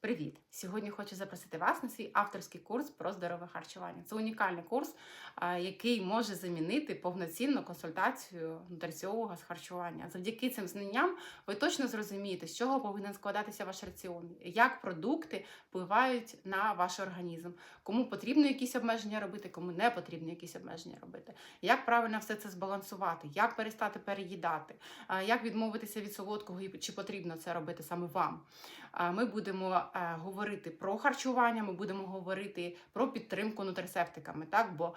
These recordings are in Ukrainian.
Привіт! Сьогодні хочу запросити вас на свій авторський курс про здорове харчування. Це унікальний курс, який може замінити повноцінну консультацію нутриціолога з харчування. Завдяки цим знанням ви точно зрозумієте, з чого повинен складатися ваш раціон, як продукти впливають на ваш організм, кому потрібно якісь обмеження робити, кому не потрібно якісь обмеження робити, як правильно все це збалансувати, як перестати переїдати, як відмовитися від солодкого і чи потрібно це робити саме вам. Ми будемо говорити про харчування, ми будемо говорити про підтримку нутрисептиками, так бо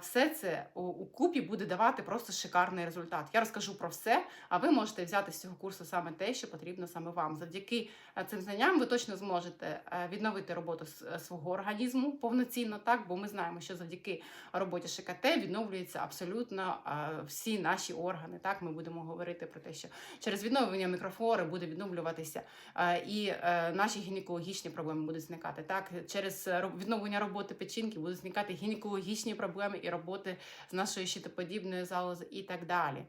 все це у, купі буде давати просто шикарний результат. Я розкажу про все, а ви можете взяти з цього курсу саме те, що потрібно саме вам. Завдяки е, цим знанням ви точно зможете е, відновити роботу е, свого організму повноцінно, так бо ми знаємо, що завдяки роботі ШКТ відновлюються абсолютно е, всі наші органи. Так, ми будемо говорити про те, що через відновлення мікрофлори буде відновлюватися е, і е, наші гінекологічні проблеми будуть зникати. Так, через е, відновлення роботи печінки будуть зникати гінекологічні проблеми і роботи з нашою щитоподібною залози і так далі.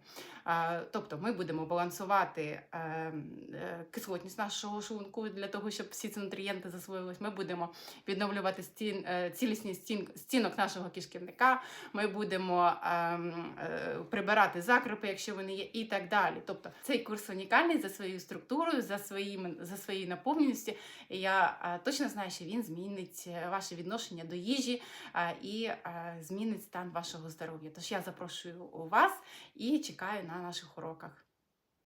Тобто ми будемо балансувати е, е, кислотність нашого шлунку для того, щоб всі ці нутрієнти засвоїлись. Ми будемо відновлювати стін, цілісність стін, стінок нашого кишківника. Ми будемо ем, прибирати закрипи, якщо вони є, і так далі. Тобто цей курс унікальний за своєю структурою, за своїм за своєю наповненістю. Я е, точно знаю, що він змінить е, ваше відношення до їжі е, і змінить стан вашого здоров'я. Тож я запрошую вас і чекаю на наших уроках.